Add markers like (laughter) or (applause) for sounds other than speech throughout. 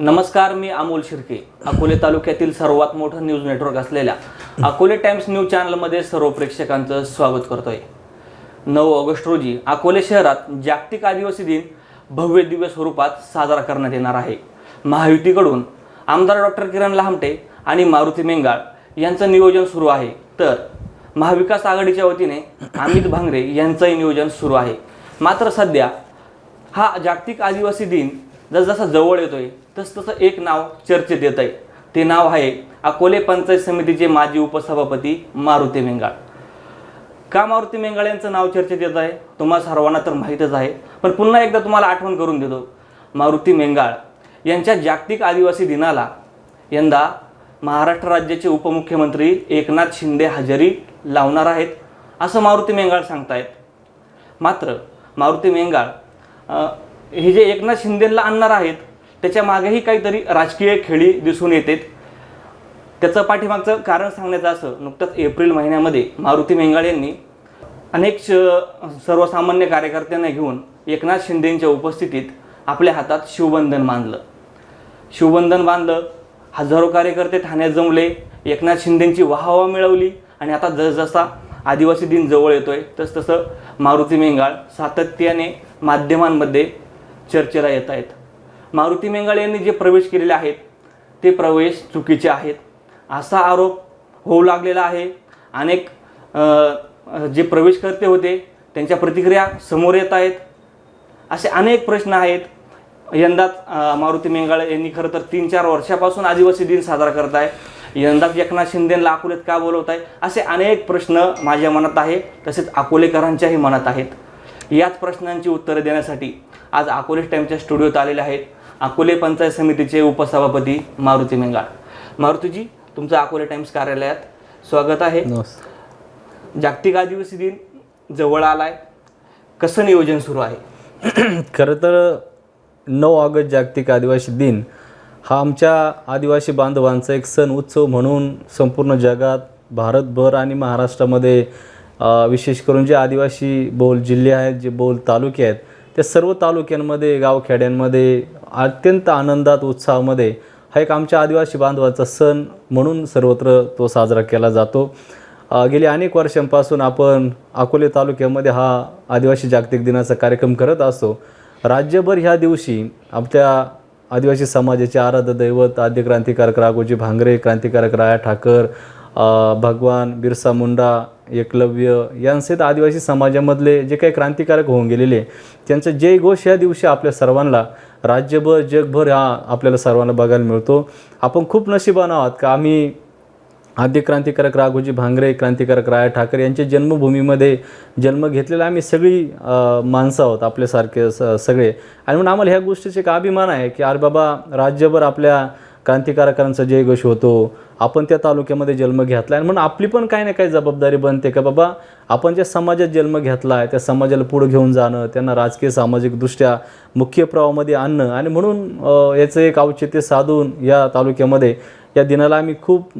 नमस्कार मी अमोल शिर्के. अकोले तालुक्यातील सर्वात मोठं न्यूज नेटवर्क असलेल्या अकोले टाइम्स न्यूज चॅनलमध्ये सर्व प्रेक्षकांचं स्वागत करतोय. नऊ ऑगस्ट रोजी अकोले शहरात जागतिक आदिवासी दिन भव्य दिव्य स्वरूपात साजरा करण्यात येणार आहे. महायुतीकडून आमदार डॉक्टर किरण लहामटे आणि मारुती मेंगाळ यांचं नियोजन सुरू आहे. तर महाविकास आघाडीच्या वतीने अमित भांगरे यांचंही नियोजन सुरू आहे. मात्र सध्या हा जागतिक आदिवासी दिन जसजसा जवळ येतोय तसं तसं एक नाव चर्चेत येत आहे ते नाव आहे अकोले पंचायत समितीचे माजी उपसभापती मारुती मेंगाळ. का मारुती मेंगाळ यांचं नाव चर्चेत येत आहे? तुम्हाला सर्वांना तर माहीतच आहे. पण पुन्हा एकदा तुम्हाला आठवण करून देतो. मारुती मेंगाळ यांच्या जागतिक आदिवासी दिनाला यंदा महाराष्ट्र राज्याचे उपमुख्यमंत्री एकनाथ शिंदे हजेरी लावणार आहेत असं मारुती मेंगाळ सांगतायत. मात्र मारुती मेंगाळ हे जे एकनाथ शिंदेला आणणार आहेत त्याच्या मागेही काहीतरी राजकीय खेळी दिसून येतात त्याचं पाठीमागचं कारण सांगण्याचं असं नुकतंच एप्रिल महिन्यामध्ये मारुती मेंगाळ यांनी अनेक श सर्वसामान्य कार्यकर्त्यांना घेऊन एकनाथ शिंदेंच्या उपस्थितीत आपल्या हातात शिवबंधन बांधलं. शिवबंधन बांधलं हजारो कार्यकर्ते ठाण्यात जमले एकनाथ शिंदेंची वाहवा मिळवली आणि आता जसजसा आदिवासी दिन जवळ येतो आहे तसतसं मारुती मेंगाळ सातत्याने माध्यमांमध्ये चर्चेला येत आहेत. मारुती मेंगाळे यांनी जे प्रवेश केलेले आहेत ते प्रवेश चुकीचे आहेत. असा आरोप होऊ लागलेला आहे. अनेक जे प्रवेश जे प्रवेशकर्ते होते त्यांच्या प्रतिक्रिया समोर येत आहेत. असे अनेक प्रश्न आहेत. यंदाच मारुती मेंगाळे यांनी खरं तर तीन चार वर्षापासून आदिवासी दिन साजरा करत आहे. यंदाच एकनाथ शिंदेला अकोलेत का बोलवत आहे? असे अनेक प्रश्न माझ्या मनात आहे तसेच अकोलेकरांच्याही मनात आहेत. याच प्रश्नांची उत्तरं देण्यासाठी आज अकोले टाईमच्या स्टुडिओत आलेले आहेत. अकोले पंचायत समितीचे उपसभापती मारुती मेंगाळ. मारुतीजी तुमचं अकोले टाइम्स कार्यालयात स्वागत आहे. जागतिक आदिवासी दिन जवळ आलाय. कसं नियोजन सुरू आहे? (clears throat) खरं तर नऊ ऑगस्ट जागतिक आदिवासी दिन हा आमच्या आदिवासी बांधवांचा एक सण उत्सव म्हणून संपूर्ण जगात भारतभर आणि महाराष्ट्रामध्ये विशेष करून जे आदिवासी बोल जिल्हे आहेत जे बोल तालुके आहेत त्या सर्व तालुक्यांमध्ये गावखेड्यांमध्ये अत्यंत आनंदात उत्साहामध्ये हा एक आमच्या आदिवासी बांधवांचा सण म्हणून सर्वत्र तो साजरा केला जातो. गेली अनेक वर्षांपासून आपण अकोले तालुक्यामध्ये हा आदिवासी जागतिक दिनाचा कार्यक्रम करत असतो. राज्यभर ह्या दिवशी आपल्या आदिवासी समाजाचे आराध्य दैवत आद्य क्रांतिकारक राघोजी भांगरे क्रांतिकारक राया ठाकर भगवान बिरसा मुंडा एकलव्य यांसहित आदिवासी समाजामधले जे काही क्रांतिकारक होऊन गेलेले त्यांचं जय घोष या दिवशी आपल्या सर्वांना राज्यभर जगभर हा आपल्याला सर्वांना बघायला मिळतो. आपण खूप नशिबान आहात का? आम्ही आद्य क्रांतिकारक राघोजी भांगरे क्रांतिकारक राया ठाकरे यांच्या जन्मभूमीमध्ये जन्म घेतलेला आम्ही सगळी माणसं आहोत आपल्यासारखे स सगळे. आणि म्हणून आम्हाला ह्या गोष्टीचा एक अभिमान आहे की अरे बाबा राज्यभर आपल्या क्रांतिकारकांचा जयघोष होतो. आपण त्या तालुक्यामध्ये जन्म घेतला आणि म्हणून आपली पण काही ना काही जबाबदारी बनते का बाबा आपण ज्या समाजात जन्म घेतला आहे त्या समाजाला पुढं घेऊन जाणं त्यांना राजकीय सामाजिकदृष्ट्या मुख्य प्रवाहामध्ये आणणं. आणि म्हणून याचं एक औचित्य साधून या तालुक्यामध्ये या दिनाला आम्ही खूप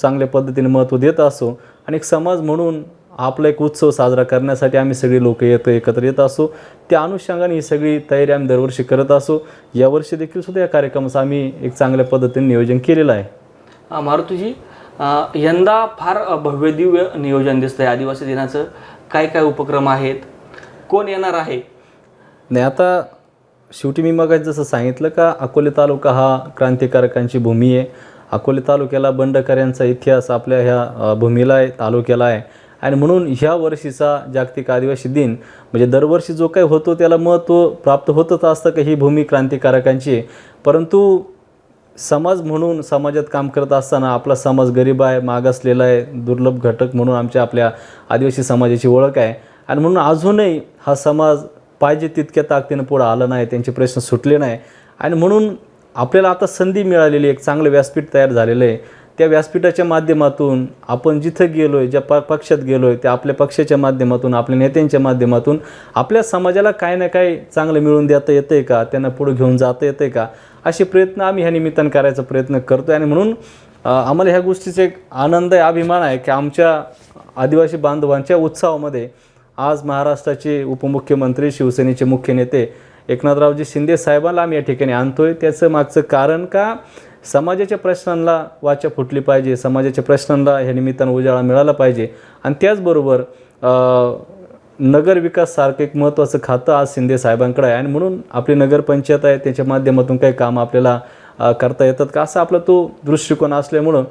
चांगल्या पद्धतीने महत्त्व देत असो. आणि एक समाज म्हणून आपला एक उत्सव साजरा करण्यासाठी आम्ही सगळी लोक येतो एकत्र येत असो. त्या अनुषंगाने ही सगळी तयारी आम्ही दरवर्षी करत असो. यावर्षी देखील सुद्धा या कार्यक्रमाचं आम्ही एक चांगल्या पद्धतीने नियोजन केलेलं आहे. मारुतीजी यंदा फार भव्य दिव्य नियोजन दिसतंय आदिवासी दिनाचं. काय काय उपक्रम आहेत? कोण येणार आहे? नाही आता शेवटी मी मग जसं सांगितलं का अकोले तालुका हा क्रांतिकारकांची भूमी आहे. अकोले तालुक्याला बंडकऱ्यांचा इतिहास आपल्या ह्या भूमीला आहे तालुक्याला आहे. आणि म्हणून ह्या वर्षीचा जागतिक आदिवासी दिन म्हणजे दरवर्षी जो काही होतो त्याला महत्त्व प्राप्त होतच असतं का ही भूमी क्रांतिकारकांची. परंतु समाज म्हणून समाजात काम करत असताना आपला समाज गरीब आहे मागासलेला आहे दुर्लभ घटक म्हणून आमच्या आपल्या आदिवासी समाजाची ओळख आहे. आणि म्हणून अजूनही हा समाज पाहिजे तितक्या ताकदीनं पुढं आला नाही त्यांचे प्रश्न सुटले नाही. आणि म्हणून आपल्याला आता संधी मिळालेली एक चांगलं व्यासपीठ तयार झालेलं आहे. त्या व्यासपीठाच्या माध्यमातून आपण जिथं गेलो आहे ज्या प पक्षात गेलो आहे त्या आपल्या पक्षाच्या माध्यमातून आपल्या नेत्यांच्या माध्यमातून आपल्या समाजाला काय ना काय चांगलं मिळवून देता येतं आहे का? त्यांना पुढं घेऊन जाता येतं आहे का? असे प्रयत्न आम्ही ह्या निमित्तानं करायचा प्रयत्न करतो आहे आणि म्हणून आम्हाला ह्या गोष्टीचा एक आनंद आहे अभिमान आहे की आमच्या आदिवासी बांधवांच्या उत्सवामध्ये आज महाराष्ट्राचे उपमुख्यमंत्री शिवसेनेचे मुख्य नेते एकनाथरावजी शिंदे साहेबांना आम्ही या ठिकाणी आणतो आहे त्याचं मागचं कारण का? समाजाच्या प्रश्नांना वाचा फुटली पाहिजे समाजाच्या प्रश्नांना ह्या निमित्तानं उजाळा मिळाला पाहिजे. आणि त्याचबरोबर नगर विकाससारखं एक महत्त्वाचं खातं आज शिंदे साहेबांकडे आहे. आणि म्हणून आपली नगरपंचायत आहे त्याच्या माध्यमातून काही काम आपल्याला करता येतात का? असा आपला तो दृष्टिकोन असल्यामुळं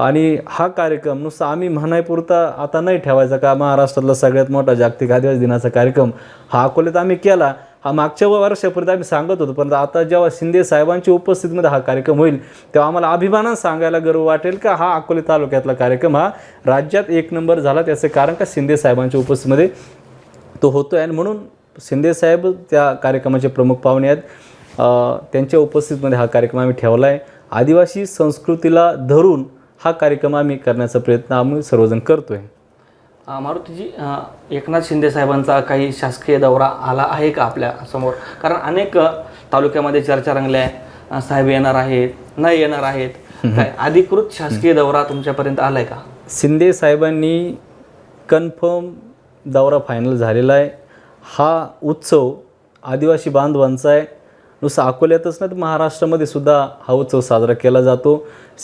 आणि हा कार्यक्रम नुसता आम्ही म्हणायपुरता आता नाही ठेवायचा का? महाराष्ट्रातला सगळ्यात मोठा जागतिक आदिवासी दिनाचा कार्यक्रम हा अकोल्यात आम्ही केला. हा मागच्या वर्षापर्यंत आम्ही सांगत होतो परंतु आता जेव्हा शिंदे साहेबांच्या उपस्थितीमध्ये हा कार्यक्रम होईल तेव्हा आम्हाला अभिमानानं सांगायला गर्व वाटेल का हा अकोले तालुक्यातला कार्यक्रम हा राज्यात एक नंबर झाला त्याचं कारण का शिंदे साहेबांच्या उपस्थितीमध्ये तो होतो आहे आणि म्हणून शिंदे साहेब त्या कार्यक्रमाचे प्रमुख पाहुणे आहेत. त्यांच्या उपस्थितीमध्ये हा कार्यक्रम आम्ही ठेवला आहे आदिवासी संस्कृतीला धरून हा कार्यक्रम आम्ही करण्याचा प्रयत्न आम्ही सर्वजण करतो आहे मारुतीजी एकनाथ शिंदे साहेबांचा काही शासकीय दौरा आला आहे का आपल्यासमोर? कारण अनेक तालुक्यामध्ये चर्चा रंगल्या आहे साहेब येणार आहेत नाही येणार आहेत. काय अधिकृत शासकीय दौरा तुमच्यापर्यंत आलाय का? शिंदे साहेबांनी कन्फर्म दौरा फायनल झालेला आहे. हा उत्सव आदिवासी बांधवांचा आहे. नुसतं अकोल्यातच नाही तर महाराष्ट्रामध्ये सुद्धा हा उत्सव साजरा केला जातो.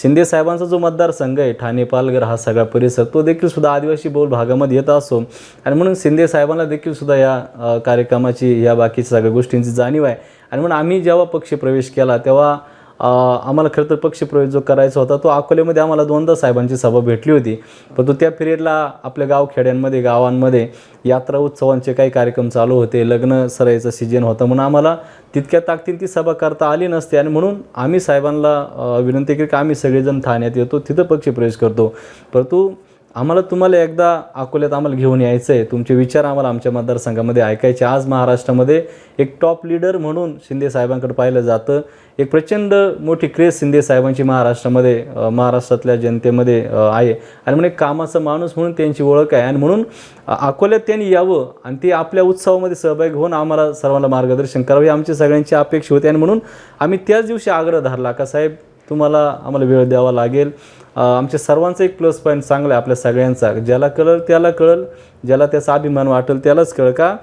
शिंदे साहेबांचा जो मतदारसंघ आहे ठाणे पालघर हा सगळा परिसर तो देखील सुद्धा आदिवासी बहुल भागामध्ये येत असतो. आणि म्हणून शिंदे साहेबांना देखील सुद्धा या कार्यक्रमाची या बाकीच्या सगळ्या गोष्टींची जाणीव आहे. आणि म्हणून आम्ही जेव्हा पक्ष प्रवेश केला तेव्हा आम्हाला खरं तर पक्षप्रवेश जो करायचा होता तो अकोल्यामध्ये आम्हाला दोनदा साहेबांची सभा भेटली होती. परंतु त्या पिरियडला आपल्या गावखेड्यांमध्ये गावांमध्ये यात्रा उत्सवांचे काही कार्यक्रम चालू होते. लग्न सरायचा सीजन होता. म्हणून आम्हाला तितक्या ताकदीने ती सभा करता आली नसते आणि म्हणून आम्ही साहेबांना विनंती केली की आम्ही सगळेजण ठाण्यात येतो तिथं पक्षप्रवेश करतो. परंतु आम्हाला तुम्हाला एकदा अकोल्यात आम्हाला घेऊन यायचं आहे तुमचे विचार आम्हाला आमच्या मतदारसंघामध्ये ऐकायचे. आज महाराष्ट्रामध्ये एक टॉप लीडर म्हणून शिंदे साहेबांकडे पाहिलं जातं. एक प्रचंड मोठी क्रेज शिंदे साहेबांची महाराष्ट्रामध्ये महाराष्ट्रातल्या जनतेमध्ये आहे. आणि म्हणून एक कामाचा माणूस म्हणून त्यांची ओळख आहे. आणि म्हणून अकोल्यात त्यांनी यावं आणि ते आपल्या उत्सवामध्ये सहभागी होऊन आम्हाला सर्वांना मार्गदर्शन करावं ही आमची सगळ्यांची अपेक्षा होती. आणि म्हणून आम्ही त्याच दिवशी आग्रह धरला का साहेब तुम्हाला आम्हाला वेळ द्यावा लागेल. आमच्या सर्वांचा एक प्लस पॉईंट चांगला आहे आपल्या सगळ्यांचा. ज्याला कळल त्याला कळल. ज्याला त्याचा अभिमान वाटेल त्यालाच कळ का?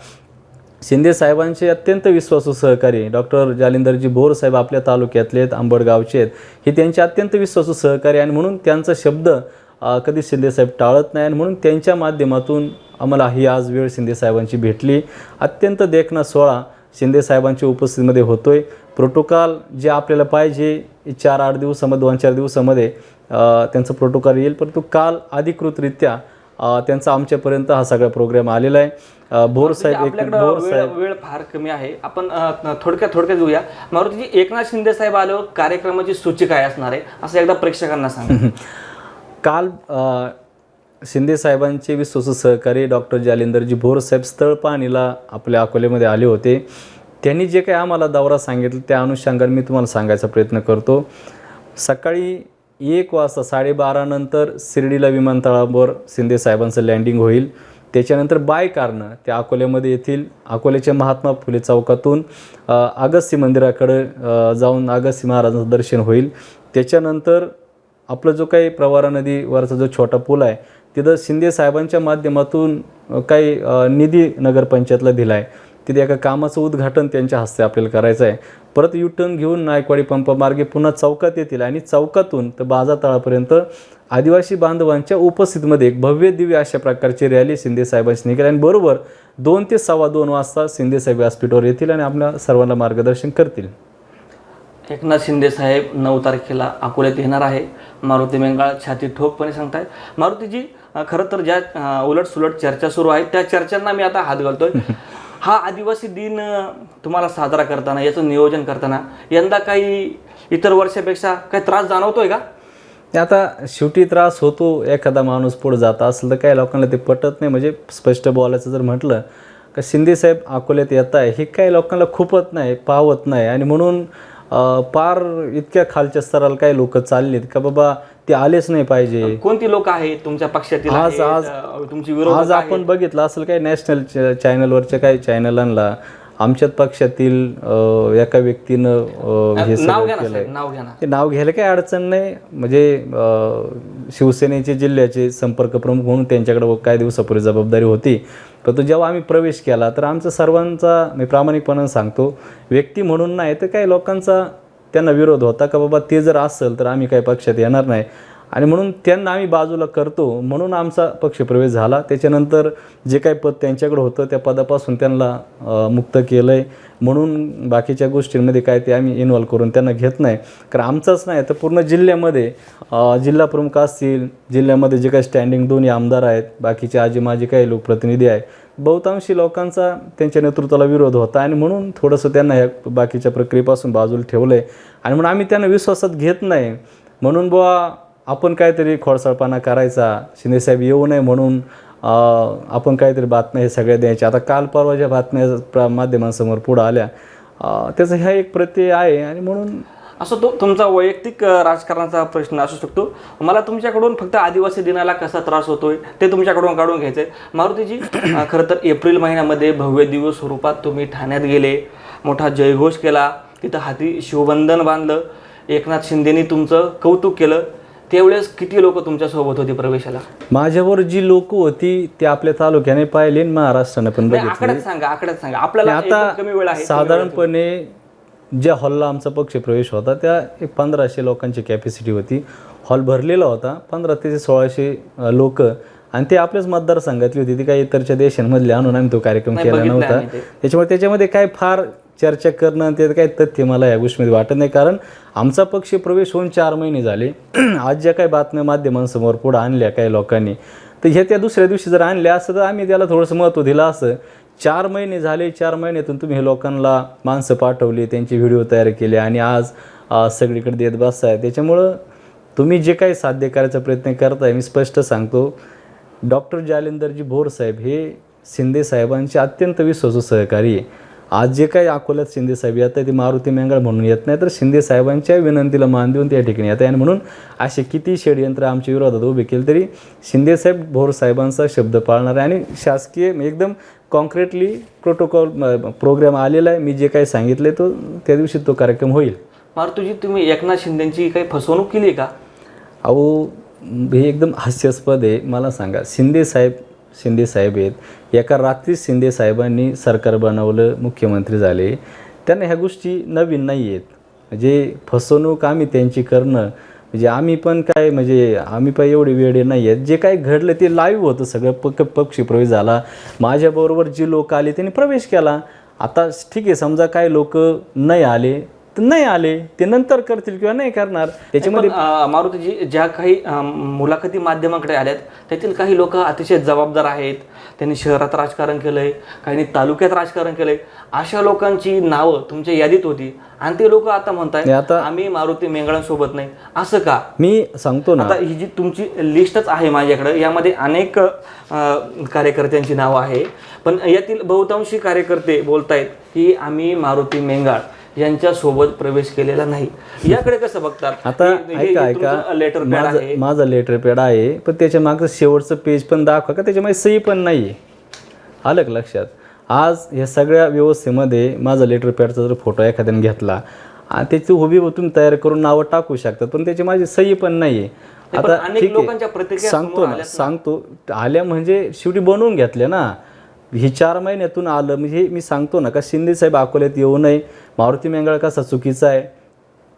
शिंदे साहेबांचे अत्यंत विश्वासू सहकारी डॉक्टर जालिंदरजी भोर साहेब आपल्या तालुक्यातले आहेत आंबडगावचे आहेत. हे त्यांचे अत्यंत विश्वासू सहकारी आणि म्हणून त्यांचा शब्द कधी शिंदेसाहेब टाळत नाही आणि म्हणून त्यांच्या माध्यमातून आम्हाला ही आज वेळ शिंदे साहेबांची भेटली. अत्यंत देखणा सोहळा शिंदे साहेबांच्या उपस्थितीमध्ये होतोय. प्रोटोकॉल जे आपल्याला पाहिजे चार आठ दिवसामध्ये दोन चार दिवसामध्ये त्यांचं प्रोटोकॉल येईल. परंतु काल अधिकृतरित्या त्यांचा आमच्यापर्यंत हा सगळा प्रोग्राम आलेला आहे. भोर साहेब एक भोर वेळ साहेब. वेळ फार कमी आहे. आपण थोडक्यात थोडक्यात घेऊया मारुतीजी एकनाथ शिंदे साहेब आल्यावर कार्यक्रमाची सूची काय असणार आहे? असं एकदा प्रेक्षकांना सांगा. (laughs) काल शिंदे साहेबांचे विश्वासू सहकारी डॉक्टर जालिंदरजी भोर साहेब स्थळ पाहणीला आपल्या अकोल्यामध्ये आले होते. त्यांनी जे काही आम्हाला दौरा सांगितलं त्या अनुषंगाने मी तुम्हाला सांगायचा प्रयत्न करतो. सकाळी एक वाजता साडेबारानंतर शिर्डीला विमानतळावर शिंदे साहेबांचं लँडिंग होईल. त्याच्यानंतर बाय कारनं त्या अकोल्यामध्ये येथील अकोल्याच्या महात्मा फुले चौकातून अ, मंदिराकडं मंदिराकडे जाऊन अगस्ती महाराजांचं दर्शन होईल. त्याच्यानंतर आपला जो काही प्रवारा नदीवरचा जो छोटा पूल आहे तिथं शिंदे साहेबांच्या माध्यमातून काही निधी नगरपंचायतला दिला आहे तिथे एका कामाचं उद्घाटन त्यांच्या हस्ते आपल्याला करायचं आहे. परत युटर्न घेऊन नायकवाडी पंपामार्गे पुन्हा चौकात येतील आणि चौकातून तर बाजार तळापर्यंत आदिवासी बांधवांच्या उपस्थितीमध्ये एक भव्य दिव्य अशा प्रकारची रॅली शिंदे साहेबांची निघेल आणि बरोबर दोन ते सव्वा दोन वाजता शिंदे साहेब व्यासपीठावर येतील आणि आपल्या सर्वांना मार्गदर्शन करतील. एकनाथ शिंदे साहेब नऊ तारखेला अकोल्यात येणार आहे. मारुती मेंगाळ छाती ठोकपणे सांगतायत. मारुतीजी खरं तर ज्या उलटसुलट चर्चा सुरू आहेत त्या चर्चांना मी आता हात घालतोय. (laughs) हा आदिवासी दिन तुम्हाला साजरा करताना याचं नियोजन करताना यंदा काही इतर वर्षापेक्षा काही त्रास जाणवतोय का? ते आता शेवटी त्रास होतो एखादा माणूस पुढे जात असेल तर काही लोकांना ते पटत नाही. म्हणजे स्पष्ट बोलायचं जर म्हटलं का शिंदे साहेब अकोल्यात येत आहे हे काही लोकांना खूपच नाही पावत नाही. आणि म्हणून पार इतक्या खालच्या स्तराला काही लोक चाललीत का बाबा ते आलेच नाही पाहिजे. कोणती लोक आहेत तुमच्या पक्षातील आज- आज- तुमची विरोधक आज आपण बघितलं असेल काही नॅशनल चॅनलवरच्या काही चॅनलांना आमच्याच पक्षातील एका व्यक्तीनं हे ते नाव घ्यायला काही अडचण नाही. म्हणजे शिवसेनेचे जिल्ह्याचे संपर्क प्रमुख म्हणून त्यांच्याकडे काही दिवसापूर्वी जबाबदारी होती. परंतु जेव्हा आम्ही प्रवेश केला तर आमचा सर्वांचा मी प्रामाणिकपणाने सांगतो व्यक्ती म्हणून नाही तर काही लोकांचा त्यांना विरोध होता का बाबा ते जर असेल तर आम्ही काही पक्षात येणार नाही. आणि म्हणून त्यांना आम्ही बाजूला करतो. म्हणून आमचा पक्षप्रवेश झाला. त्याच्यानंतर जे काही पद त्यांच्याकडे होतं त्या पदापासून त्यांना मुक्त केलं आहे म्हणून बाकीच्या गोष्टींमध्ये काय ते आम्ही इन्व्हॉल्व करून त्यांना घेत नाही. कारण आमचंच नाही तर पूर्ण जिल्ह्यामध्ये जिल्हाप्रमुख जिल्हा प्रमुख असतील. जिल्ह्यामध्ये जे काही स्टँडिंग दोन्ही आमदार आहेत. बाकीचे आजी माझे काही लोकप्रतिनिधी आहेत. बहुतांशी लोकांचा त्यांच्या नेतृत्वाला विरोध होता आणि म्हणून थोडंसं त्यांना ह्या बाकीच्या प्रक्रियेपासून बाजूला ठेवलं आहे आणि म्हणून आम्ही त्यांना विश्वासात घेत नाही. म्हणून बुवा आपण काहीतरी खोडसाळपणा करायचा शिंदेसाहेब येऊ नये म्हणून आपण काहीतरी बातम्या हे सगळ्या द्यायच्या. आता काल परवा ज्या बातम्या प्र माध्यमांसमोर पुढं आल्या त्याचं ह्या एक प्रत्यय आहे आणि म्हणून असं तो तुमचा वैयक्तिक राजकारणाचा प्रश्न असू शकतो. मला तुमच्याकडून फक्त आदिवासी दिनाला कसा त्रास होतोय ते तुमच्याकडून काढून घ्यायचंय. मारुतीजी खरं तर एप्रिल महिन्यामध्ये भव्य दिवस स्वरूपात तुम्ही ठाण्यात गेले. मोठा जयघोष केला. तिथं हाती शिवबंधन बांधलं. एकनाथ शिंदेनी तुमचं कौतुक केलं. त्यावेळेस किती लोक तुमच्यासोबत होती प्रवेशाला? माझ्यावर जी लोक होती ते आपल्या तालुक्याने पाहिली महाराष्ट्राने पण आकड्यात सांगा आकड्यात सांगा. आपल्याला आता कमी वेळ आहे. साधारणपणे ज्या हॉलला आमचा पक्ष प्रवेश होता त्या एक पंधराशे लोकांची कॅपॅसिटी होती. हॉल भरलेला होता पंधरा ते सोळाशे लोक. आणि ते आपल्याच मतदारसंघातली होती ती काही इतरच्या देशांमधले आणून आम्ही तो कार्यक्रम केला नव्हता. त्याच्यामुळे त्याच्यामध्ये काय फार चर्चा करणं ते काही तथ्य मला या गोष्टीमध्ये वाटत नाही. कारण आमचा पक्ष प्रवेश होऊन चार महिने झाले. (clears throat) आज ज्या काही बातम्या माध्यमांसमोर पुढे आणल्या काही लोकांनी तर ह्या त्या दुसऱ्या दिवशी जर आणल्या असं तर आम्ही त्याला थोडंसं महत्त्व दिलं असं. चार महिने झाले चार महिन्यातून तुम्ही हे लोकांना माणसं पाठवली त्यांचे व्हिडिओ तयार केले आणि आज सगळीकडे देत बसताय. त्याच्यामुळं तुम्ही जे काही साध्य करायचा प्रयत्न करताय मी स्पष्ट सांगतो. डॉक्टर जालिंदरजी भोर साहेब हे शिंदे साहेबांचे अत्यंत विश्वासू सहकारी आहे. आज जे काही अकोल्यात शिंदे साहेब येत आहे ते मारुती मेंगळ म्हणून येत नाही तर शिंदे साहेबांच्या विनंतीला मान देऊन त्या ठिकाणी येत आहे आणि म्हणून असे किती षडयंत्र आमच्या विरोधात उभे केले तरी शिंदे साहेब भोर साहेबांचा शब्द पाळणार आहे आणि शासकीय एकदम कॉन्क्रीटली प्रोटोकॉल प्रोग्राम आलेला आहे. मी जे काही सांगितले तो त्या दिवशी तो कार्यक्रम होईल. मारुतीजी तुम्ही एकनाथ शिंदेची काही फसवणूक केली का? अहो हे एकदम हास्यास्पद आहे. मला सांगा शिंदे साहेब शिंदे साहेब आहेत. एका रात्रीच शिंदे साहेबांनी सरकार बनवलं मुख्यमंत्री झाले. त्यांना ह्या गोष्टी नवीन नाही आहेत म्हणजे फसवणूक आम्ही त्यांची करणं म्हणजे आम्ही पण काय म्हणजे आम्ही पण एवढे वेळे नाही आहेत. जे काही घडलं ते लाईव्ह होतं सगळं पक्क पक्षी प्रवेश झाला. माझ्याबरोबर जी लोक आले त्यांनी प्रवेश केला. आता ठीक आहे समजा काय लोक नाही आले तर नाही आले ते नंतर करतील किंवा नाही करणार. त्याच्यामध्ये मारुतीजी ज्या काही मुलाखती माध्यमाकडे आल्यात त्यातील काही लोक अतिशय जबाबदार आहेत. त्यांनी शहरात राजकारण केलंय काहींनी तालुक्यात राजकारण केलंय. अशा लोकांची नावं तुमच्या यादीत होती. आणि ते लोक आता म्हणताय आता- आम्ही मारुती मेंगळांसोबत नाही. असं का? मी सांगतो ना आता ही जी तुमची लिस्टच आहे माझ्याकडे यामध्ये अनेक कार्यकर्त्यांची नावं आहे. पण यातील बहुतांशी कार्यकर्ते बोलतायत की आम्ही मारुती मेंगाळ. यांच्या सोबत प्रवेश केलेला नाही. याकडे कसं बघतात? आता ऐका ऐका. लेटर माझं माझं लेटर पॅड आहे पण त्याच्या मागचं शेवटचं पेज पण दाखवा का त्याच्यामध्ये सही पण नाही आहे आलं का लक्षात? आज या सगळ्या व्यवस्थेमध्ये माझा लेटर पॅडचा जर फोटो एखाद्याने घेतला आणि त्याची उभी तुम्ही तयार करून नावं टाकू शकतात पण त्याची माझी सही पण नाही आहे आता ठीक आहे. सांगतो ना. सांगतो. आल्या म्हणजे शेवटी बनवून घेतल्या ना. ही चार महिन्यातून आलं. म्हणजे मी सांगतो ना का शिंदेसाहेब अकोल्यात येऊ नये. मारुती मेंगळ कसा चुकीचा आहे.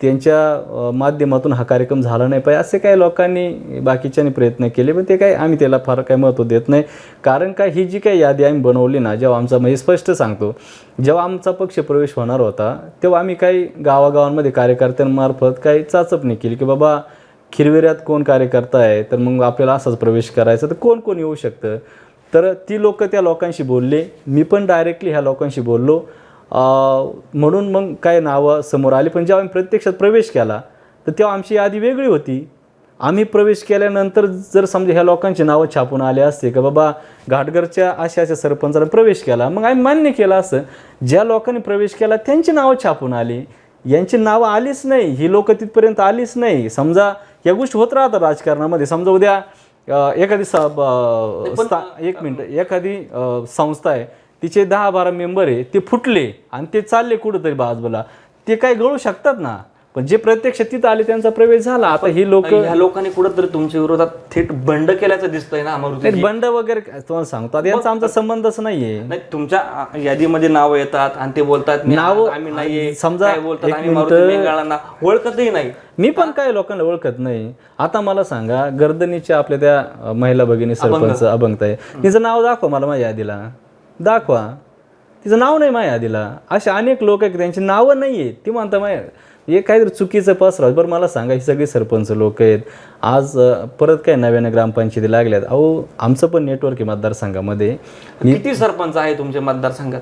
त्यांच्या माध्यमातून हा कार्यक्रम झाला नाही. पाहिजे असे काही लोकांनी बाकीच्यांनी प्रयत्न केले पण ते काही आम्ही त्याला फार काही महत्त्व देत नाही. कारण काय ही जी काही यादी आम्ही बनवली ना जेव्हा आमचा म्हणजे स्पष्ट सांगतो जेव्हा आमचा पक्ष प्रवेश होणार होता तेव्हा आम्ही काही गावागावांमध्ये कार्यकर्त्यांमार्फत काही चाचपणी केली की बाबा खिरवेऱ्यात कोण कार्यकर्ता आहे? तर मग आपल्याला असाच प्रवेश करायचा. तर कोण कोण येऊ शकतं? तर ती लोक त्या लोकांशी बोलले. मी पण डायरेक्टली ह्या लोकांशी बोललो. म्हणून मग काय नावं समोर आली. पण जेव्हा आम्ही प्रत्यक्षात प्रवेश केला तर तेव्हा आमची यादी वेगळी होती. आम्ही प्रवेश केल्यानंतर जर समजा ह्या लोकांची नावं छापून आले असते का बाबा घाटघरच्या अशा अशा सरपंचाला प्रवेश केला मग आम्ही मान्य केलं असं. ज्या लोकांनी प्रवेश केला त्यांची नावं छापून आली. यांची नावं आलीच नाही. ही लोकं तिथपर्यंत आलीच नाही. समजा या गोष्टी होत राहतात राजकारणामध्ये. समजा उद्या एखादी एक मिनिट. एखादी संस्था आहे तिचे दहा बारा मेंबर आहे ते फुटले आणि ते चालले कुठंतरी बाजूला. ते काय गळू शकतात ना? पण जे प्रत्यक्ष तिथं आले त्यांचा प्रवेश झाला. आता ही लोक ह्या लोकांनी कुठंतरी तुमच्या विरोधात थेट बंड केल्याचं दिसतंय ना अमृत बंड वगैरे काय तुम्हाला सांगतो. आता यांचा आमचा संबंधच नाहीये. नाही तुमच्या यादीमध्ये नाव येतात आणि ते बोलतात मी- नावं- आम्ही नाहीये. समजा काय बोलतात? एक आम्ही मारुती मिनिटं- मेंगाळांना ओळखतही नाही. मी पण काय लोकांना ओळखत नाही. आता मला सांगा गर्दनीच्या आपल्या त्या अ, महिला भगिनी सरपंच अभंगत आहे तिचं नाव दाखवा मला माझ्या यादीला. दाखवा. तिचं नाव नाही माझ्या यादीला. असे अनेक लोक आहेत की त्यांची नावं नाही आहेत ती म्हणता माझ्या हे काहीतरी चुकीचं पसराव. बरं मला सांगा ही सगळी सरपंच लोक आहेत. आज परत काय नव्यानं ग्रामपंचायती लागल्यात. अहो आमचं पण नेटवर्क आहे मतदारसंघामध्ये. किती सरपंच आहे तुमच्या मतदारसंघात?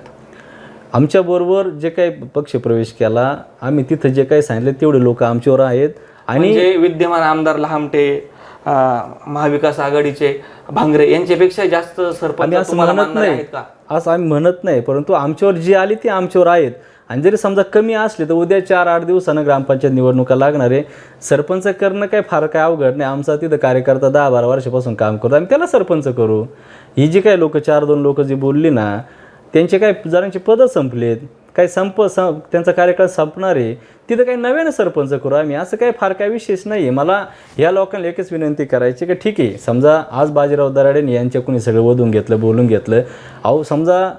आमच्याबरोबर जे काही पक्ष प्रवेश केला आम्ही तिथं जे काही सांगितलं तेवढे लोक आमच्यावर आहेत. आणि म्हणजे विद्यमान आमदार लहामटे महाविकास आघाडीचे भांगरे यांच्यापेक्षा जास्त सरपंच असं म्हणत नाही. असं आम्ही म्हणत नाही परंतु आमच्यावर जी आली ती आमच्यावर आहेत. आणि जरी समजा कमी असले तर उद्या चार आठ दिवसानं ग्रामपंचायत निवडणुका लागणार आहे. सरपंच करणं काय फार काय अवघड नाही. आमचा तिथं कार्यकर्ता दहा बारा वर्षापासून काम करतो आम्ही त्याला सरपंच करू. ही जी काही लोकं चार दोन लोक जी बोलली ना त्यांचे काय जणांची पदं संपलेत. काही संप सं त्यांचा कार्यकाळ संपणार आहे. तिथं काही नव्यानं सरपंच करू आम्ही. असं काही फार काय विशेष नाही आहे मला या लोकांना एकच विनंती करायची की ठीक आहे. समजा आज बाजीराव दराडेने यांच्या कोणी सगळं वधून घेतलं बोलून घेतलं. अहो समजा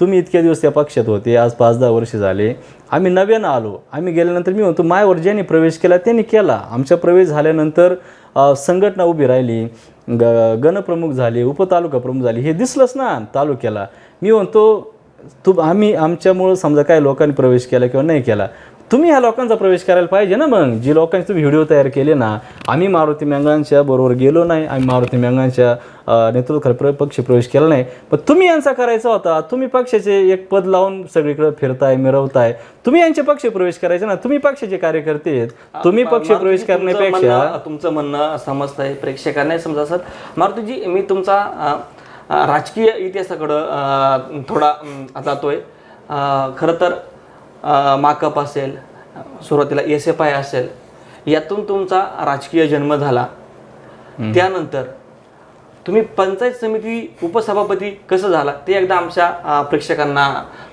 तुम्ही इतके दिवस त्या पक्षात होते आज पाच दहा वर्ष झाले. आम्ही नव्यानं आलो. आम्ही गेल्यानंतर मी म्हणतो मायावर ज्यांनी प्रवेश केला त्यांनी केला. आमचा प्रवेश झाल्यानंतर संघटना उभी राहिली ग गणप्रमुख झाले उपतालुका प्रमुख झाले हे दिसलंच ना तालुक्याला. मी म्हणतो तू आम्ही आमच्यामुळं समजा काय लोकांनी प्रवेश केला किंवा नाही केला तुम्ही ह्या लोकांचा प्रवेश करायला पाहिजे ना मग. जी लोकांचे तुम्ही व्हिडिओ तयार केले ना आम्ही मारुती मेंगांच्या बरोबर गेलो नाही आम्ही मारुती मेंगांच्या नेतृत्वाखाली प्र पक्ष प्रवेश केला नाही. पण तुम्ही यांचा करायचा होता. तुम्ही पक्षाचे एक पद लावून सगळीकडे फिरताय मिरवताय. तुम्ही यांचे पक्ष प्रवेश करायचे ना. तुम्ही पक्षाचे कार्यकर्ते आहेत. तुम्ही पक्ष प्रवेश तुमचं करण्यापेक्षा म्हणणं- तुमचं म्हणणं समजतंय. प्रेक्षकांनाही समजा असत. मारुतीजी मी तुमचा राजकीय इतिहासाकडं थोडा जातोय खरं तर माकप असेल सुरुवातीला एस एफ आय असेल यातून तुमचा राजकीय जन्म झाला. त्यानंतर तुम्ही पंचायत समिती उपसभापती कसं झाला ते एकदा आमच्या प्रेक्षकांना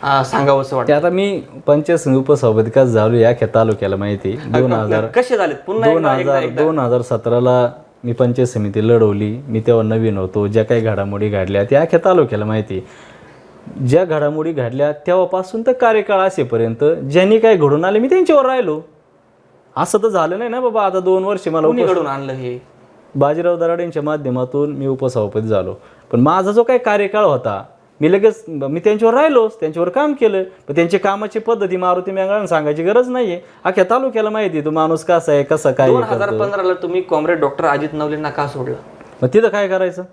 अ, सांगावंसं वाटतं आता मी पंचायत समिती उपसभापती का झालो या ख्या तालुक्याला माहिती दोन हजार कसे झाले पुन्हा दोन हजार दोन हजार सतराला मी पंचायत समिती लढवली. मी तेव्हा नवीन होतो. ज्या काही घडामोडी घडल्या त्या अख्ख्या तालुक्याला माहिती ज्या घडामोडी घडल्या तेव्हापासून तर कार्यकाळ असेपर्यंत ज्यांनी काय घडून आले मी त्यांच्यावर राहिलो. असं तर झालं नाही ना बाबा आता दोन वर्ष मला घडून आणलं हे? बाजीराव दराडेंच्या माध्यमातून मी उपसभापती झालो. पण माझा जो काही कार्यकाळ होता मी लगेच मी त्यांच्यावर राहिलोच त्यांच्यावर काम केलं. पण त्यांची कामाची पद्धती मारुती मेंगाळून सांगायची गरज नाहीये. अख्ख्या तालुक्याला माहिती आहे, तो माणूस कसा आहे कसा काय दोन हजार. पंधराला तुम्ही कॉम्रेड डॉक्टर अजित नवलेंना का सोडलं? मग तिथं काय करायचं?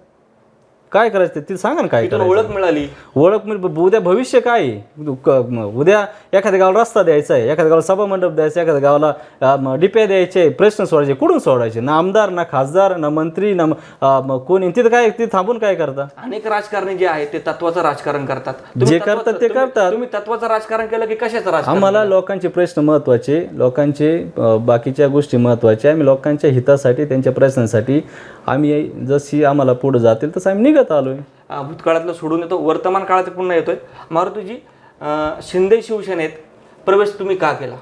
काय करायचं ते तिथं सांगा ना काय तिथून करायचं. ओळख मिळाली. ओळख म्हणजे उद्या भविष्य काय? आहे? क- म- उद्या एखाद्या गावाला रस्ता द्यायचा आहे एखाद्या गावाला सभा मंडप द्यायचा एखाद्या गावाला अ, म, डिप्या द्यायचे प्रश्न सोडायचे कुठून सोडायचे? ना आमदार ना खासदार ना मंत्री ना म- अ, म, कोणी तिथं काय ते थांबून काय करता? अनेक राजकारणी जे आहेत ते तत्वाचं राजकारण करतात. तुम्ही जे तत्वाचं- करतात ते तुम्ही- करतात. तुम्ही तत्वाचं राजकारण केलं की कशाचं राजकारण आम्हाला लोकांचे प्रश्न महत्त्वाचे लोकांचे अ, बाकीच्या गोष्टी महत्त्वाच्या आम्ही लोकांच्या हितासाठी त्यांच्या प्रश्नांसाठी आम्ही जशी आम्हाला पुढे जातील तसं आम्ही निघत आलोय अं, भूतकाळातलं सोडून येतो. वर्तमान काळात पुन्हा येतोय. मारुतीजी अं, शिंदे शिवसेनेत प्रवेश तुम्ही का केला?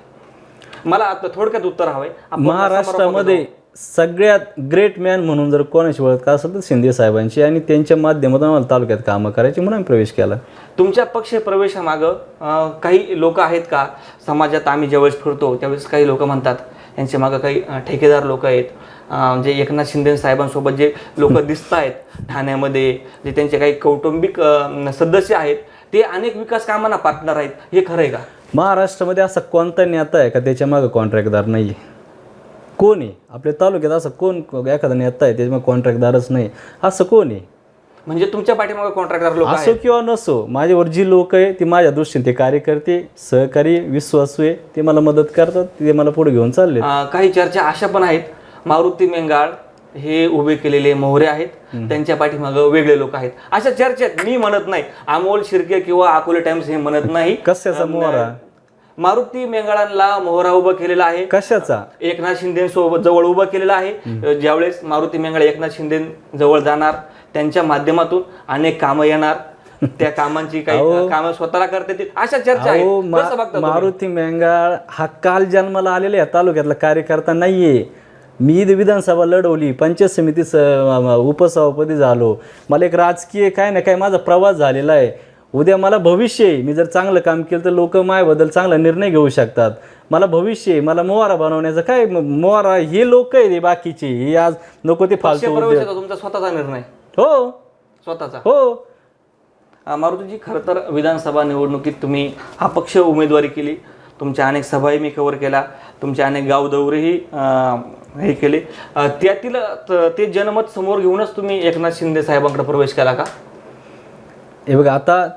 मला आता थोडक्यात उत्तर हवंय. आपण महाराष्ट्रामध्ये सगळ्यात ग्रेट मॅन म्हणून जर कोणाची ओळख असेल तर शिंदे साहेबांची आणि त्यांच्या माध्यमातून आम्हाला तालुक्यात कामं करायची म्हणून आम्ही प्रवेश केला. तुमच्या पक्ष प्रवेशामागं अं, काही लोक आहेत का? समाजात आम्ही ज्यावेळेस फिरतो त्यावेळेस काही लोक म्हणतात. यांच्या मागं काही अं, ठेकेदार लोक आहेत. जे एकनाथ शिंदे साहेबांसोबत जे लोक दिसत आहेत ठाण्यामध्ये जे त्यांचे काही कौटुंबिक सदस्य आहेत ते अनेक विकास कामांना पार्टनर आहेत हे खरं आहे का? महाराष्ट्रामध्ये असा कोणता नेता आहे का त्याच्या मागं कॉन्ट्रॅक्टदार नाही कोण आहे? आपल्या तालुक्यात असं कोण एखादा नेता आहे त्याच्या कॉन्ट्रॅक्टदारच नाही. असं कोण आहे? म्हणजे तुमच्या पाठीमागे कॉन्ट्रॅक्टर लोक असो किंवा नसो माझ्यावर जी लोक आहे ती माझ्या दृष्टीने ते कार्यकर्ते सहकारी विश्वासू आहे ते मला मदत करतात ते मला पुढे घेऊन चालले काही चर्चा अशा पण आहेत मारुती मेंगाळ हे उभे केलेले मोहरे आहेत. त्यांच्या पाठीमागं वेगळे लोक आहेत. अशा चर्चेत मी म्हणत नाही अमोल शिर्के किंवा अकोले टाइम्स हे म्हणत नाही. कशाचा मोहरा? मारुती मेंगाळांना मोहरा उभा केलेला आहे. कशाचा? एकनाथ शिंदे सोबत जवळ उभं केलेलं आहे. ज्यावेळेस मारुती मेंगाळ एकनाथ शिंदे जवळ जाणार त्यांच्या माध्यमातून अनेक कामं येणार. त्या कामांची काही. कामं स्वतःला करता येतील. अशा चर्चा तुम्ही? मारुती मेंगाळ हा काल जन्माला आलेला या तालुक्यातला कार्यकर्ता नाहीये. मी विधानसभा लढवली पंचायत समिती स- उपसभापती झालो. मला एक राजकीय काय ना काय माझा प्रवास झालेला आहे. उद्या मला भविष्य आहे. मी जर चांगलं काम केलं तर लोक माझ्याबद्दल चांगला निर्णय घेऊ शकतात. मला भविष्य आहे. मला मोवारा बनवण्याचं काय मोवारा हे लोक आहे रे बाकीचे. हे आज नको ते फालतू उद्योग. तुमचा? स्वतःचा निर्णय. हो. स्वतःचा. हो. अं, मारुतीजी खरं तर विधानसभा निवडणुकीत तुम्ही अपक्ष उमेदवारी केली. तुमच्या अनेक सभाही मी कव्हर केला. तुमचे अनेक गाव दौरेही अं, हे केले. त्यातील त- जनमत समोर घेऊनच तुम्ही एकनाथ शिंदे साहेबांकडे प्रवेश केला का? हे बघा आता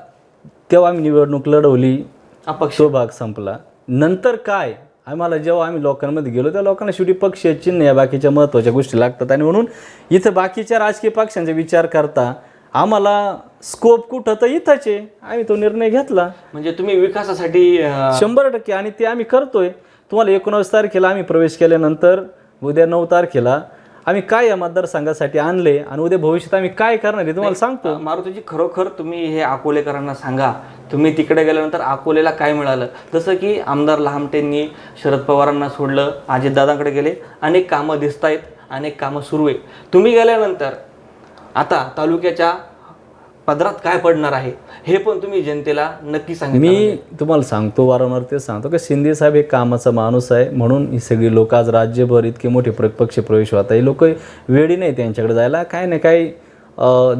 तेव्हा आम्ही निवडणूक लढवली अपक्ष. भाग संपला. नंतर काय? आम्हाला जेव्हा आम्ही लोकांमध्ये गेलो त्या लोकांना शेवटी पक्ष चिन्ह या बाकीच्या महत्त्वाच्या गोष्टी लागतात. आणि म्हणून इथं बाकीच्या राजकीय पक्षांचा विचार करता आम्हाला स्कोप कुठं तर इथंच आहे. आम्ही तो निर्णय घेतला. म्हणजे तुम्ही विकासासाठी शंभर टक्के आणि ते आम्ही करतोय. तुम्हाला एकोणावीस तारखेला आम्ही प्रवेश केल्यानंतर उद्या नऊ तारखेला आम्ही काय या मतदारसंघासाठी आणले आणि उद्या भविष्यात आम्ही काय करणार आहे तुम्हाला सांगतो. मारुतीजी खरोखर तुम्ही हे अकोलेकरांना सांगा. तुम्ही तिकडे गेल्यानंतर अकोलेला काय मिळालं? जसं की आमदार लहामटेंनी शरद पवारांना सोडलं अजितदादांकडे गेले अनेक कामं दिसत आहेत अनेक कामं सुरू आहे तुम्ही गेल्यानंतर आता तालुक्याच्या पदरात काय पडणार आहे हे पण तुम्ही जनतेला नक्की सांगितलं मी तुम्हाला सांगतो वारंवार ते सांगतो की शिंदे साहेब हे कामाचा माणूस आहे म्हणून ही सगळी लोक आज राज्यभर इतके मोठे पक्ष प्रवेश होत आहे लोक वेळी नाही त्यांच्याकडे जायला. काय ना काही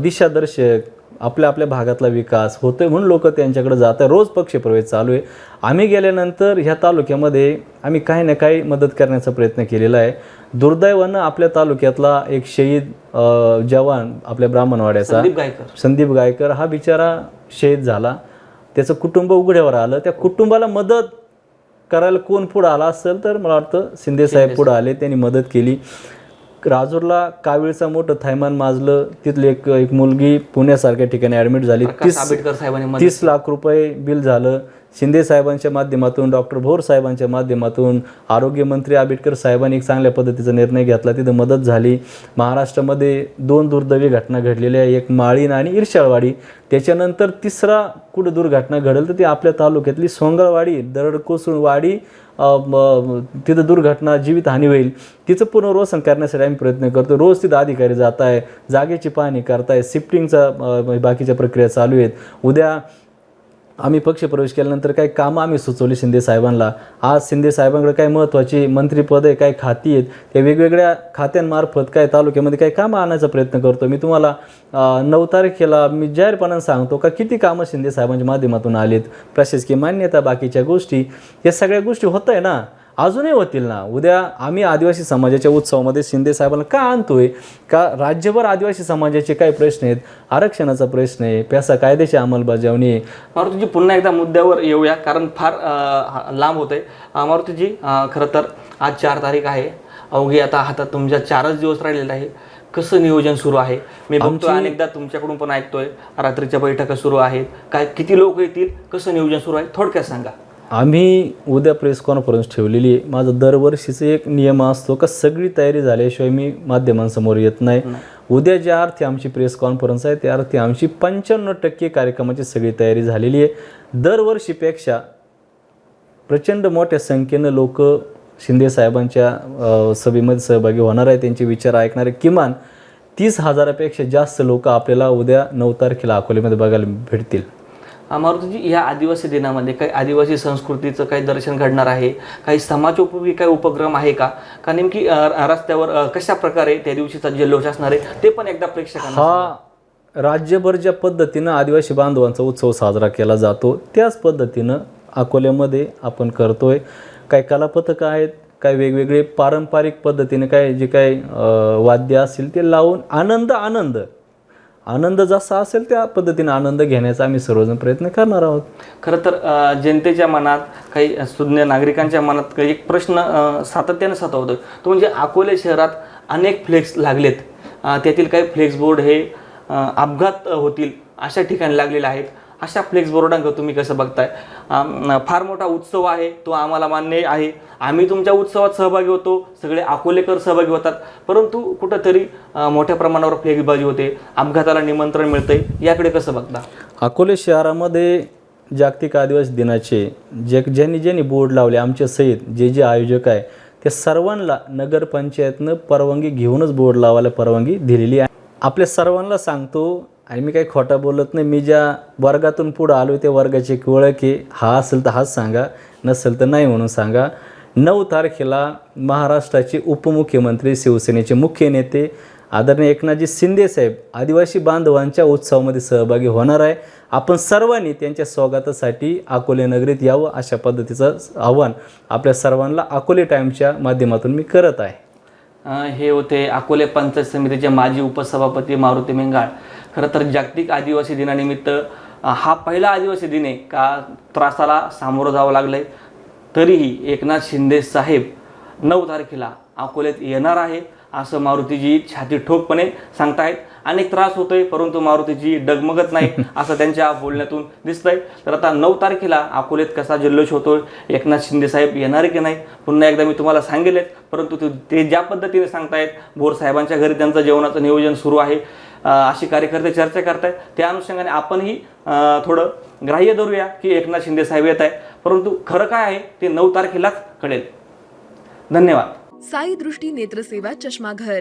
दिशादर्शक आपल्या आपल्या भागातला विकास होतोय म्हणून लोक त्यांच्याकडे जात आहे रोज पक्ष प्रवेश चालू आहे. आम्ही गेल्यानंतर ह्या तालुक्यामध्ये आम्ही काही ना काही मदत करण्याचा प्रयत्न केलेला आहे. दुर्दैवानं आपल्या तालुक्यातला एक शहीद जवान आपल्या ब्राह्मणवाड्याचा संदीप गायकर. संदीप गायकर हा बिचारा शहीद झाला. त्याचं कुटुंब उघड्यावर आलं. त्या कुटुंबाला मदत करायला कोण पुढं आला असेल तर मला वाटतं शिंदे साहेब पुढं आले त्यांनी मदत केली. राजूरला कावीळचा मोठं थैमान माजलं. तिथली एक एक मुलगी पुण्यासारख्या ठिकाणी ॲडमिट झाली. तीस आंबेडकर साहेबांनी तीस लाख रुपये बिल झालं. शिंदे साहेबांच्या माध्यमातून डॉक्टर भोर साहेबांच्या माध्यमातून आरोग्यमंत्री आंबेडकर साहेबांनी एक चांगल्या पद्धतीचा निर्णय घेतला. तिथं मदत झाली. महाराष्ट्रामध्ये दोन दुर्दैवी घटना घडलेल्या एक माळीन आणि इर्शाळवाडी. त्याच्यानंतर तिसरा कुठं दुर्घटना घडेल तर ती आपल्या तालुक्यातली सोंगळवाडी दरड कोसळून वाडी अ, म, तिथं दुर्घटना जीवितहानी होईल तिचं पुनर्वसन करण्यासाठी आम्ही प्रयत्न करतो. रोज तिथं अधिकारी जात आहे जागेची पाहणी करताय शिफ्टिंगचा बाकीच्या प्रक्रिया चालू आहेत. उद्या आम्ही पक्षप्रवेश केल्यानंतर काही कामं आम्ही सुचवली शिंदे साहेबांना. आज शिंदे साहेबांकडे काही महत्त्वाची मंत्रीपद आहे काही खाती आहेत. ते वेगवेगळ्या खात्यांमार्फत काय तालुक्यामध्ये काही कामं आणायचा प्रयत्न करतो. मी तुम्हाला नऊ तारखेला मी जाहीरपणानं सांगतो का किती कामं शिंदे साहेबांच्या माध्यमातून आलीत. प्रशासकीय मान्यता बाकीच्या गोष्टी या सगळ्या गोष्टी होत आहे ना. अजूनही होतील ना. उद्या आम्ही आदिवासी समाजाच्या उत्सवामध्ये शिंदे साहेबांना का आणतोय? का राज्यभर आदिवासी समाजाचे काही प्रश्न आहेत? आरक्षणाचा प्रश्न आहे पैसा कायद्याची अंमलबजावणी आहे. मारुतीजी पुन्हा एकदा मुद्द्यावर येऊया कारण फार लांब होत आहे मारुतीजी खरं तर आज चार तारीख आहे. अवघी आता हातात तुमच्या चारच दिवस राहिलेले आहे कसं नियोजन सुरू आहे? मी बघतोय अनेकदा तुमच्याकडून पण ऐकतोय. रात्रीच्या बैठका सुरू आहेत. काय किती लोक येतील? कसं नियोजन सुरू आहे? थोडक्यात सांगा. आम्ही उद्या प्रेस कॉन्फरन्स ठेवलेली आहे. माझं दरवर्षीचा एक नियम असतो का सगळी तयारी झाल्याशिवाय मी माध्यमांसमोर येत नाही. उद्या ज्या अर्थी आमची प्रेस कॉन्फरन्स आहे त्या अर्थी आमची पंच्याण्णव टक्के कार्यक्रमाची सगळी तयारी झालेली आहे. दरवर्षीपेक्षा प्रचंड मोठ्या संख्येनं लोक शिंदे साहेबांच्या अ, सभेमध्ये सहभागी होणार आहे त्यांचे विचार ऐकणारे किमान तीस हजारापेक्षा जास्त लोक आपल्याला उद्या नऊ तारखेला अकोल्यामध्ये बघायला भेटतील. मारुतीजी या आदिवासी दिनामध्ये काही आदिवासी संस्कृतीचं काही दर्शन घडणार आहे काही समाजोपयोगी काही उपक्रम आहे का? का नेमकी रस्त्यावर कशा प्रकारे त्या दिवशीचा जल्लोष असणार आहे ते पण एकदा प्रेक्षकांना हा राज्यभर ज्या पद्धतीनं आदिवासी बांधवांचा उत्सव साजरा केला जातो त्याच पद्धतीनं अकोल्यामध्ये आपण करतोय. काही कलापथकं आहेत काही वेगवेगळे पारंपरिक पद्धतीने काय जे काही अं, वाद्य असतील ते लावून आनंद आनंद आनंद जसा असेल त्या पद्धतीने आनंद घेण्याचा आम्ही सर्वजण प्रयत्न करणार आहोत. खरं तर जनतेच्या मनात काही सुज्ञ नागरिकांच्या मनात काही एक प्रश्न सातत्याने सतावतो तो म्हणजे अकोले शहरात अनेक फ्लेक्स लागलेत. त्यातील काही फ्लेक्स बोर्ड हे अपघात होतील अशा ठिकाणी लागलेले आहेत. अशा फ्लेक्स बोर्डांक तुम्ही कसं बघताय? फार मोठा उत्सव आहे तो आम्हाला मान्य आहे. आम्ही तुमच्या उत्सवात सहभागी होतो सगळे अकोलेकर सहभागी होतात. परंतु कुठंतरी मोठ्या प्रमाणावर फ्लेक्सबाजी होते अपघाताला निमंत्रण मिळतंय याकडे कसं बघता? अकोले शहरामध्ये जागतिक आदिवासी दिनाचे जे ज्यांनी ज्यांनी बोर्ड लावले आमच्या सहित जे जे आयोजक आहे त्या सर्वांना नगरपंचायतनं परवानगी घेऊनच बोर्ड लावायला परवानगी दिलेली आहे. आपल्या सर्वांना सांगतो आणि मी काही खोटं बोलत नाही. मी ज्या वर्गातून पुढं आलो त्या वर्गाची एक ओळख की हा असेल तर हाच सांगा नसेल तर नाही म्हणून सांगा. नऊ तारखेला महाराष्ट्राचे उपमुख्यमंत्री शिवसेनेचे मुख्य नेते आदरणीय एकनाथजी शिंदे साहेब आदिवासी बांधवांच्या उत्सवामध्ये सहभागी होणार आहे. आपण सर्वांनी त्यांच्या स्वागतासाठी अकोले नगरीत यावं अशा पद्धतीचं आव्हान आपल्या सर्वांना अकोले टाईमच्या माध्यमातून मी करत आहे. हे होते अकोले पंचायत समितीचे माजी उपसभापती मारुती मेंगाळ. खरं तर जागतिक आदिवासी दिनानिमित्त हा पहिला आदिवासी दिन आहे का त्रासाला सामोरं जावं लागलंय. तरीही एकनाथ शिंदे साहेब नऊ तारखेला अकोल्यात येणार आहे असं मारुतीजी छाती ठोकपणे सांगतायत अनेक त्रास होतोय परंतु मारुतीजी डगमगत नाही (laughs) असं त्यांच्या बोलण्यातून दिसतंय. तर आता नऊ तारखेला अकोल्यात कसा जल्लोष होतोय एकनाथ शिंदे साहेब येणार की नाही पुन्हा एकदा मी तुम्हाला सांगेलच. परंतु ते- ज्या पद्धतीने सांगतायत भोर साहेबांच्या घरी त्यांचं जेवणाचं नियोजन सुरू आहे. अशी कार्यकर्ते चर्चा करतायत. त्या अनुषंगाने आपणही थोडं ग्राह्य धरूया की एकनाथ शिंदे साहेब येत आहे परंतु खरं काय आहे ते नऊ तारखेलाच कळेल. धन्यवाद. साई दृष्टी नेत्रसेवा चष्माघर.